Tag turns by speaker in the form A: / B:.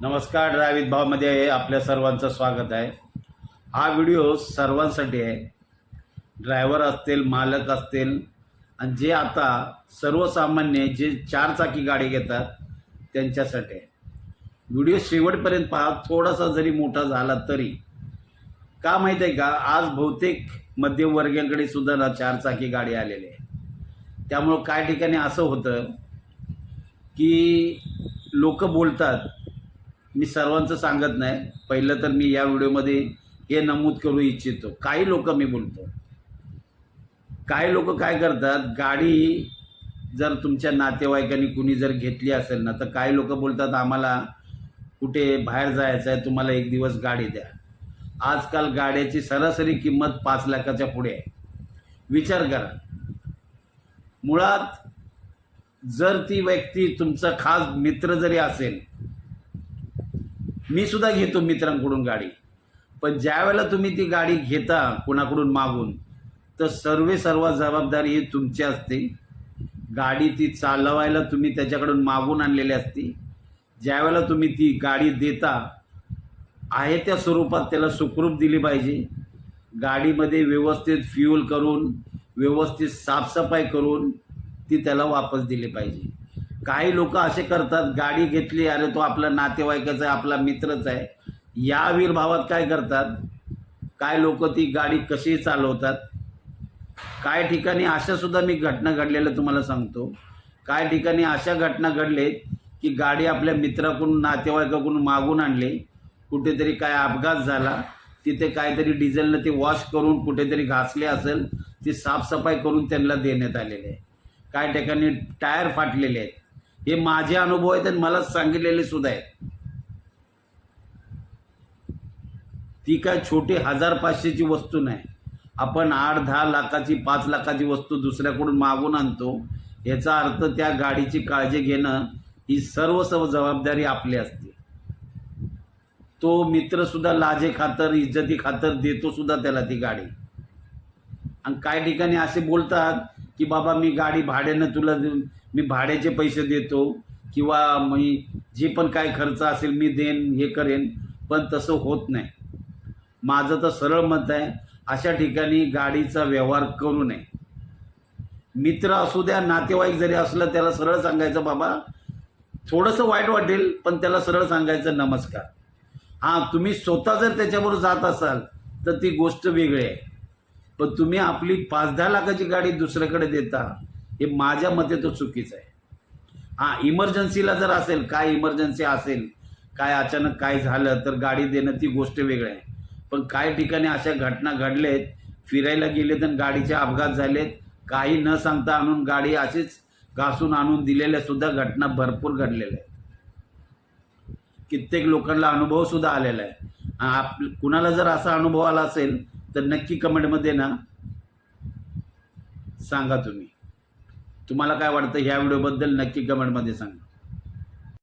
A: नमस्कार ड्रायवित भावमध्ये आपल्या सर्वांचं स्वागत आहे. हा व्हिडिओ सर्वांसाठी आहे. ड्रायव्हर असतील मालक असतील आणि जे आता सर्वसामान्य जे चारचाकी गाडी घेतात त्यांच्यासाठी आहे. व्हिडिओ शेवटपर्यंत पहा. थोडासा जरी मोठा झाला तरी. का माहीत आहे का? आज बहुतेक मध्यमवर्गीयांकडे सुद्धा ना चारचाकी गाडी आलेली आहे. त्यामुळं काय ठिकाणी असं होतं की लोक बोलतात मी सर्वांचं सांगत नाही. पहिलं तर मी या व्हिडिओमध्ये हे नमूद करू इच्छितो. काही लोक मी बोलतो. काही लोक काय करतात गाडी जर तुमच्या नातेवाईकांनी कुणी जर घेतली असेल ना तर काही लोक बोलतात आम्हाला कुठे बाहेर जायचं आहे तुम्हाला एक दिवस गाडी द्या. आजकाल गाड्याची सरासरी किंमत पाच लाखाच्या पुढे आहे. विचार करा. मुळात जर ती व्यक्ती तुमचा खास मित्र जरी असेल मी सुद्धा घेतो मित्रांकडून गाडी. पण ज्या वेळेला तुम्ही ती गाडी घेता कोणाकडून मागून तर सर्वे सर्व जबाबदारी ही तुमची असते. गाडी ती चालवायला तुम्ही त्याच्याकडून मागून आणलेली असते. ज्या वेळेला तुम्ही ती गाडी देता आहे त्या स्वरूपात त्याला सुखरूप दिली पाहिजे. गाडीमध्ये व्यवस्थित फ्यूल करून व्यवस्थित साफसफाई करून ती त्याला वापस दिली पाहिजे. काही लोक असे करतात गाडी घेतली अरे तो आपला नातेवाईकाचा आहे आपला मित्रच आहे. या वीरभावात काय करतात? काय लोक ती गाडी कशी चालवतात? काय ठिकाणी अशा सुद्धा मी घटना घडलेल्या तुम्हाला सांगतो. काय ठिकाणी अशा घटना घडलेत की गाडी आपल्या मित्राकडून नातेवाईकाकडून मागून आणली. कुठेतरी काय अपघात झाला. तिथे काहीतरी डिझेलनं ते वॉश करून कुठेतरी घासले असेल. ती साफसफाई करून त्यांना देण्यात आलेली आहे. काय ठिकाणी टायर फाटलेले आहेत. हे माझे अनुभव आहेत आणि मला सांगितलेले सुद्धा आहेत. ती काय छोटी हजार पाचशेची वस्तू नाही. आपण आठ दहा लाखाची पाच लाखाची वस्तू दुसऱ्याकडून मागून आणतो. याचा अर्थ त्या गाडीची काळजी घेणं ही सर्व सर्व जबाबदारी आपली असते. तो मित्रसुद्धा लाजे खातर इज्जती खातर देतो सुद्धा त्याला ती गाडी. आणि काही ठिकाणी असे बोलतात की बाबा मी गाडी भाड्यानं तुला देऊन मी भाड्याचे पैसे देतो किंवा मी जे पण काय खर्च असेल मी देईन हे करेन पण तसं होत नाही. माझं तर सरळ मत आहे अशा ठिकाणी गाडीचा व्यवहार करू नये. मित्र असू द्या नातेवाईक जरी असलं त्याला सरळ सांगायचं बाबा थोडंसं वाईट वाटेल पण त्याला सरळ सांगायचं नमस्कार. हां तुम्ही स्वतः जर त्याच्याबरोबर जात असाल तर ती गोष्ट वेगळी आहे. पण तुम्ही आपली पाच दहा लाखाची गाडी दुसऱ्याकडे देता हे माझ्या मते तो चुकीचं आहे. हां इमर्जन्सीला जर असेल काय इमर्जन्सी असेल काय अचानक काय झालं तर गाडी देणं ती गोष्ट वेगळी आहे. पण काही ठिकाणी अशा घटना घडल्या आहेत फिरायला गेलेत आणि गाडीचे अपघात झालेत काही न सांगता आणून गाडी अशीच घासून आणून दिलेल्या सुद्धा घटना भरपूर घडलेल्या आहेत. कित्येक लोकांना अनुभव सुद्धा आलेला आहे. आप कुणाला जर असा अनुभव आला असेल तर नक्की कमेंटमध्ये ना सांगा तुम्ही. तुम्हाला काय वाटतं ह्या व्हिडिओबद्दल नक्की कमेंटमध्ये सांगा.